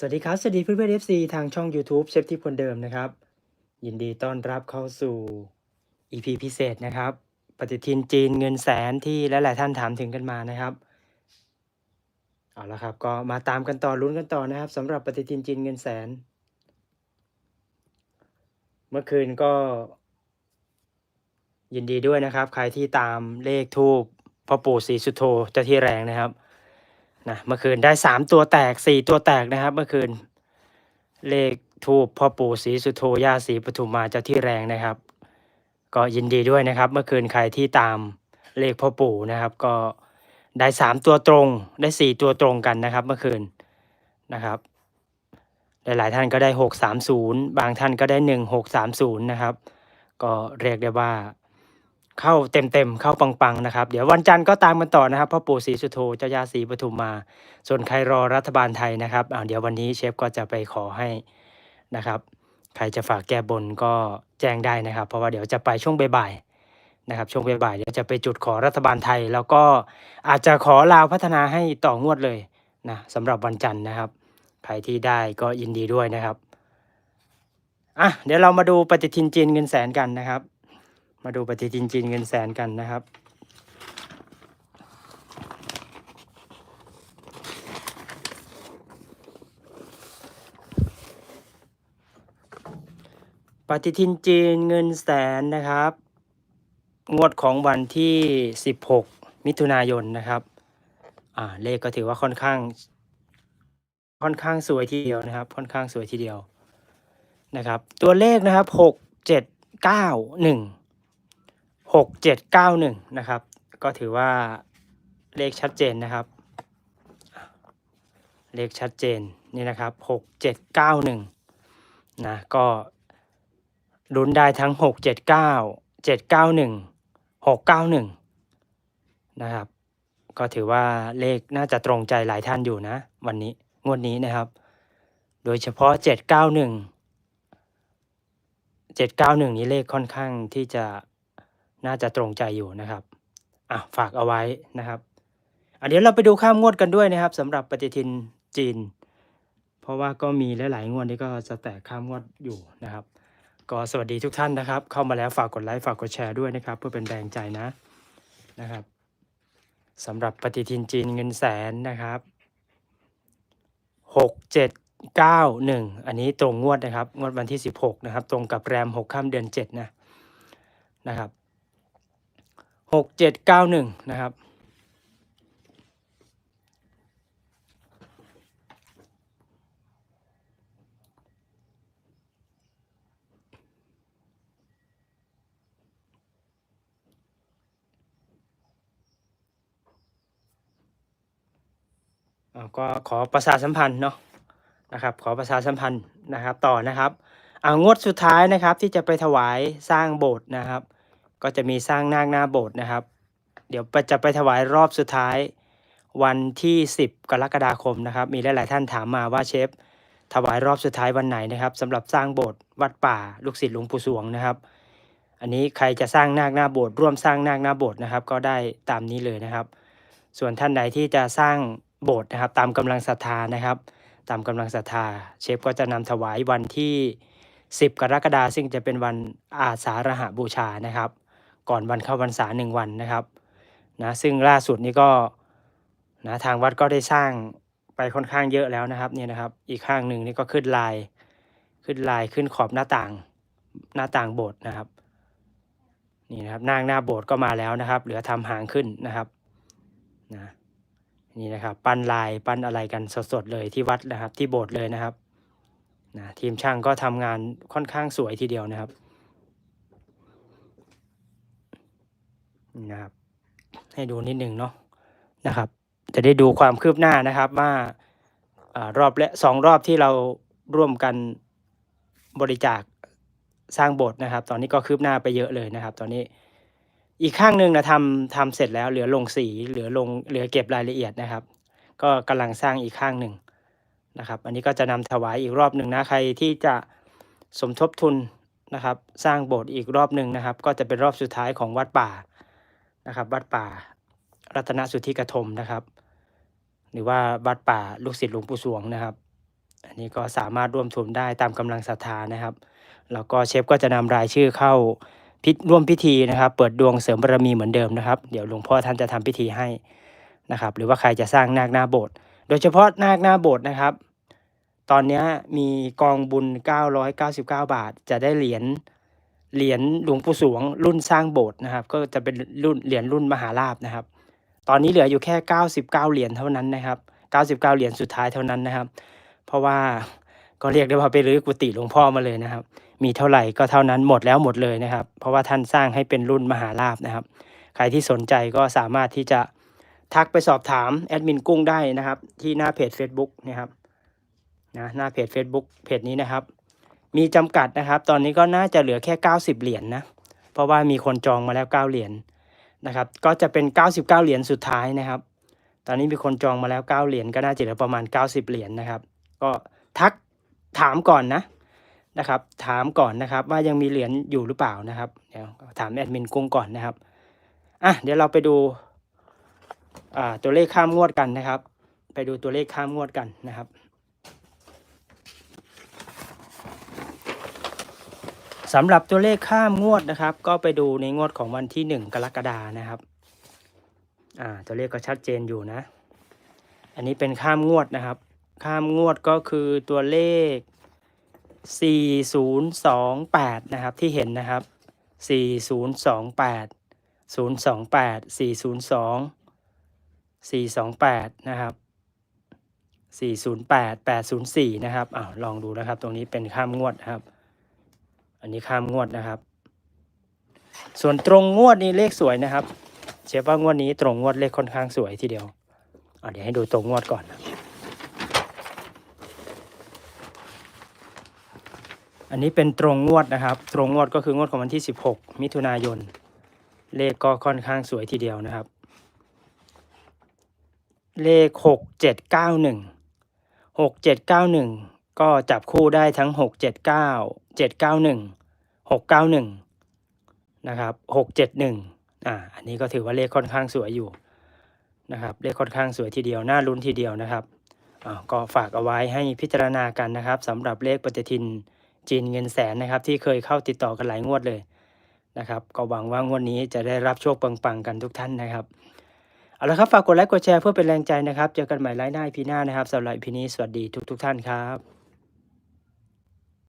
สวัสดีครับ สวัสดีเพื่อนเพื่อน FC ทางช่อง YouTube เชฟที่คนเดิมนะครับ ยินดีต้อนรับเข้าสู่ EP พิเศษนะครับ ปฏิทินจีนเงินแสนที่หลายๆท่านถามถึงกันมานะครับ เอาละครับ ก็มาตามกันต่อลุ้นกันต่อนะครับสำหรับปฏิทินจีนเงินแสน เมื่อคืนก็ ยินดีด้วยนะครับ ใครที่ตามเลขทูปพ่อปู่ศรีสุโธเจ้าที่แรงนะครับ นะเมื่อคืนได้สามตัวแตกสี่ตัวแตกนะครับ เมื่อคืน เลขทูปพ่อปู่ศรีสุโธย่าศรีปทุมมาเจ้าที่แรงนะครับ ก็ยินดีด้วยนะครับ เมื่อคืนใครที่ตามเลขพ่อปู่นะครับ ก็ได้สามตัวตรงได้สี่ตัวตรงกันนะครับ เมื่อคืนนะครับหลายๆท่านก็ได้หกสามศูนย์บางท่านก็ได้หนึ่งหกสามศูนย์นะครับ ก็เรียกได้ว่า เข้าเต็มๆ เข้าปังๆ นะครับ เดี๋ยววันจันทร์ก็ตามกันต่อนะครับพ่อปู่ศรีสุโธเจ้ายาศรีปทุมมา ส่วนใครรอรัฐบาลไทยนะครับเดี๋ยววันนี้เชฟก็จะไปขอให้นะครับ ใครจะฝากแก้บนก็แจ้งได้นะครับ เพราะว่าเดี๋ยวจะไปช่วงบ่ายๆนะครับ ช่วงบ่ายๆเดี๋ยวจะไปจุดขอรัฐบาลไทย แล้วก็อาจจะขอลาวพัฒนาให้ต่องวดเลยนะสำหรับวันจันทร์นะครับใครที่ได้ก็ยินดีด้วยนะครับอะเดี๋ยวเรามาดูปฏิทินจีนเงินแสนกันนะครับ มาดูปฏิทินจีนเงินแสนกันนะครับ ปฏิทินจีนเงินแสนนะครับ งวดของวันที่ 16 มิถุนายนนะครับ อ่าเลขก็ถือว่าค่อนข้าง ค่อนข้างสวยทีเดียวนะครับ ค่อนข้างสวยทีเดียวนะครับ ตัวเลขนะครับ 6 7 9 1 6 7 9 1นะครับ ก็ถือว่าเลขชัดเจนนะครับ เลขชัดเจนนี่นะครับ6 7 9 1นะก็ลุ้นได้ทั้งหกเจ็ดเก้าเจ็ดเก้าหนึ่งหกเก้าหนึ่งนะครับ ก็ถือว่าเลขน่าจะตรงใจหลายท่านอยู่นะ วันนี้งวดนี้นะครับ โดยเฉพาะเจ็ดเก้าหนึ่งเจ็ดเก้าหนึ่งนี้เลขค่อนข้างที่จะ น่าจะตรงใจอยู่นะครับอะฝากเอาไว้นะครับอะเดี๋ยวเราไปดูข้ามงวดกันด้วยนะครับสำหรับปฏิทินจีน เพราะว่าก็มีหลายๆงวดที่ก็จะแตกข้ามงวดอยู่นะครับ ก็สวัสดีทุกท่านนะครับ เข้ามาแล้วฝากกดไลค์ฝากกดแชร์ด้วยนะครับ เพื่อเป็นแรงใจนะนะครับสำหรับปฏิทินจีนเงินแสนนะครับหกเจ็ดเก้าหนึ่งอันนี้ตรงงวดนะครับ งวดวันที่สิบหกนะครับ ตรงกับแรมหกข้ามเดือนเจ็ดนะนะครับ หกเจ็ดเก้าหนึ่งนะครับ ก็ขอประชาสัมพันธ์เนาะนะครับ ขอประชาสัมพันธ์นะครับต่อนะครับ อ่างวดสุดท้ายนะครับที่จะไปถวายสร้างโบสถ์นะครับ ก็จะมีสร้างนาคหน้าโบสถ์นะครับ เดี๋ยวจะไปถวายรอบสุดท้าย วันที่ 10 กรกฎาคมนะครับ มีหลาย ๆ ท่านถามมาว่าเชฟถวายรอบสุดท้ายวันไหนนะครับสำหรับสร้างโบสถ์วัดป่าลูกศิษย์หลวงปู่สวงนะครับ อันนี้ใครจะสร้างนาคหน้าโบสถ์ร่วมสร้างนาคหน้าโบสถ์นะครับ ก็ได้ตามนี้เลยนะครับ ส่วนท่านใดที่จะสร้างโบสถ์นะครับ ตามกำลังศรัทธานะครับ ตามกำลังศรัทธา เชฟก็จะนำถวายวันที่ 10 กรกฎาคมซึ่งจะเป็นวันอาสาฬหบูชานะครับ ก่อนวันเข้าพรรษาหนึ่งวันนะครับนะซึ่งล่าสุดนี้ก็นะทางวัดก็ได้สร้างไปค่อนข้างเยอะแล้วนะครับเนี่ยนะครับ อีกข้างหนึ่งนี่ก็ขึ้นลายขึ้นลายขึ้นขอบหน้าต่างหน้าต่างโบสถ์นะครับนี่นะครับนางหน้าโบสถ์ก็มาแล้วนะครับ เหลือทำหางขึ้นนะครับนะนี่นะครับ ปั้นลายปั้นอะไรกันสดๆเลยที่วัดนะครับ ที่โบสถ์เลยนะครับนะทีมช่างก็ทำงานค่อนข้างสวยทีเดียวนะครับ นะครับ ให้ดูนิดหนึ่งเนาะนะครับ จะได้ดูความคืบหน้านะครับว่าอารอบและสองรอบที่เราร่วมกันบริจาคสร้างโบสถ์นะครับ ตอนนี้ก็คืบหน้าไปเยอะเลยนะครับ ตอนนี้อีกข้างหนึ่งนะทำทำเสร็จแล้วเหลือลงสีเหลือลงเหลือเก็บรายละเอียดนะครับ ก็กำลังสร้างอีกข้างหนึ่งนะครับ อันนี้ก็จะนำถวายอีกรอบหนึ่งนะใครที่จะสมทบทุนนะครับ สร้างโบสถ์อีกรอบหนึ่งนะครับ ก็จะเป็นรอบสุดท้ายของวัดป่า นะครับ วัดป่ารัตนสุทธิกฐมนะครับ หรือว่าวัดป่าลูกศิษย์หลวงปู่สวงนะครับ อันนี้ก็สามารถร่วมทุนได้ตามกำลังศรัทธานะครับ แล้วก็เชฟก็จะนำรายชื่อเข้าพิร่วมพิธีนะครับ เปิดดวงเสริมบารมีเหมือนเดิมนะครับ เดี๋ยวหลวงพ่อท่านจะทำพิธีให้นะครับ หรือว่าใครจะสร้างนาคหน้าโบสถ์ โดยเฉพาะนาคหน้าโบสถ์นะครับ ตอนนี้มีกองบุญ 999 บาท จะได้เหรียญ เหรียญหลวงปู่สวง รุ่นสร้างโบสถ์นะครับ ก็จะเป็นรุ่นเหรียญรุ่นมหาลาภนะครับ ตอนนี้เหลืออยู่แค่ 99 เหรียญเท่านั้นนะครับ 99 เหรียญสุดท้ายเท่านั้นนะครับ เพราะว่าก็เรียกได้ว่าไปรื้อกุฏิหลวงพ่อมาเลยนะครับ มีเท่าไหร่ก็เท่านั้นหมดแล้วหมดเลยนะครับ เพราะว่าท่านสร้างให้เป็นรุ่นมหาลาภนะครับ ใครที่สนใจก็สามารถที่จะทักไปสอบถามแอดมินกุ้งได้นะครับ ที่หน้าเพจ Facebook นะครับนะหน้าเพจ Facebook เพจนี้นะครับ มีจำกัดนะครับ ตอนนี้ก็น่าจะเหลือแค่ 90 เหรียญนะเพราะว่ามีคนจองมาแล้ว 9 เหรียญนะครับ ก็จะเป็น 99 เหรียญสุดท้ายนะครับ ตอนนี้มีคนจองมาแล้ว 9 เหรียญก็น่าจะเหลือประมาณ 90 เหรียญนะครับ ก็ทักถามก่อนนะนะครับ ถามก่อนนะครับ ว่ายังมีเหรียญอยู่หรือเปล่านะครับเดี๋ยวถามแอดมินกุ้งก่อนนะครับอะเดี๋ยวเราไปดูตัวเลขข้ามงวดกันนะครับ ไปดูตัวเลขข้ามงวดกันนะครับ สำหรับตัวเลขข้ามงวดนะครับ ก็ไปดูในงวดของวันที่1กรกฎานะครับ อ่า ตัวเลขก็ชัดเจนอยู่นะ อันนี้เป็นข้ามงวดนะครับ ข้ามงวดก็คือตัวเลข 4028 นะครับ ที่เห็นนะครับ 4028 028 402 428 นะครับ 408 804 นะครับอ้าวลองดูนะครับ ตรงนี้เป็นข้ามงวดนะครับ นนี้ข้ามงวดนะครับ ส่วนตรงงวดนี้เลขสวยนะครับเชื่อว่างวดนี้ตรงงวดเลขค่อนข้างสวยทีเดียวอะเดี๋ยวให้ดูตรงงวดก่อนนะอันนี้เป็นตรงงวดนะครับ ตรงงวดก็คืองวดของวันที่ 16 มิถุนายน เลขก็ค่อนข้างสวยทีเดียวนะครับ เลข 6791 6791 ก็จับคู่ได้ทั้ง 679 791 691 นะครับ 671 อ่า อันนี้ก็ถือว่าเลขค่อนข้างสวยอยู่นะครับ เลขค่อนข้างสวยทีเดียว น่าลุ้นทีเดียวนะครับอ่าก็ฝากเอาไว้ให้พิจารณากันนะครับสำหรับเลขปฏิทินจีนเงินแสนนะครับ ที่เคยเข้าติดต่อกันหลายงวดเลยนะครับ ก็หวังว่างวดนี้จะได้รับโชคปังๆกันทุกท่านนะครับเอาละครับฝากกดไลค์กดแชร์เพื่อเป็นแรงใจนะครับ เจอกันใหม่ไลฟ์หน้าพีหน้านะครับสำหรับพีนี้สวัสดีทุกๆท่านครับ